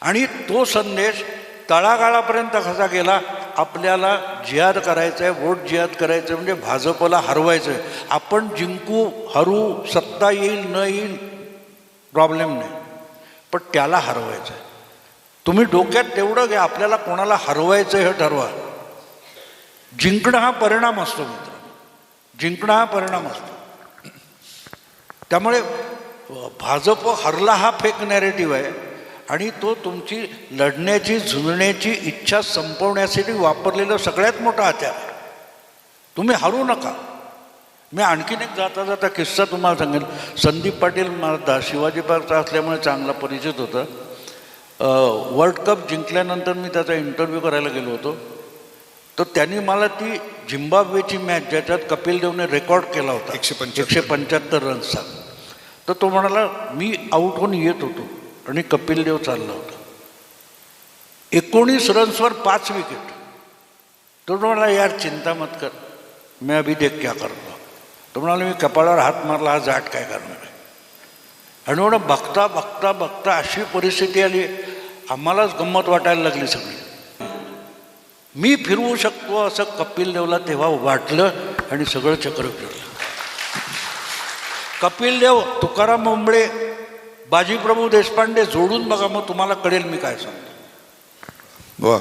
आणि तो संदेश तळागाळापर्यंत कसा गेला? आपल्याला जिहाद करायचं आहे वोट जिहाद करायचं आहे म्हणजे भाजपला हरवायचं आहे आपण जिंकू हरू सत्ता येईल न येईल प्रॉब्लेम नाही. पण त्याला हरवायचं आहे तुम्ही डोक्यात तेवढं घ्या आपल्याला कोणाला हरवायचं हे ठरवा. जिंकणं हा परिणाम असतो मित्र. जिंकणं हा परिणाम असतो. त्यामुळे भाजप हरला हा फेक नॅरेटिव्ह आहे. आणि तो तुमची लढण्याची झुंजण्याची इच्छा संपवण्यासाठी वापरलेलं सगळ्यात मोठा हत्यार आहे तुम्ही हरू नका. मी आणखीन एक जाता जाता किस्सा तुम्हाला सांगेन. संदीप पाटील मला शिवाजी पार्कचा असल्यामुळे चांगला परिचित होता. वर्ल्ड कप जिंकल्यानंतर मी त्याचा इंटरव्ह्यू करायला गेलो होतो. तर त्यांनी मला ती झिम्बाब्वेची मॅच ज्याच्यात कपिल देवने रेकॉर्ड केला होता. एकशे पंच्याहत्तर. एकशे पंच्याहत्तर रन्सचा तर तो म्हणाला मी आऊट होऊन येत होतो. आणि कपिल देव चालला होता. एकोणीस रन्सवर पाच विकेट तो म्हणाला यार चिंता मत कर. मी अभी देख क्या करतो. तो म्हणाला मी कपाळावर हात मारला हा जाट काय करणार आहे? आणि म्हणून बघता बघता बघता अशी परिस्थिती आली. आम्हालाच गंमत वाटायला लागली सगळी. मी फिरवू शकतो असं कपिल देवला तेव्हा वाटलं आणि सगळं चक्र फिरलं. कपिल देव तुकाराम मुंबळे बाजीप्रभू देशपांडे जोडून बघा मग तुम्हाला कळेल मी काय सांगतो. वा.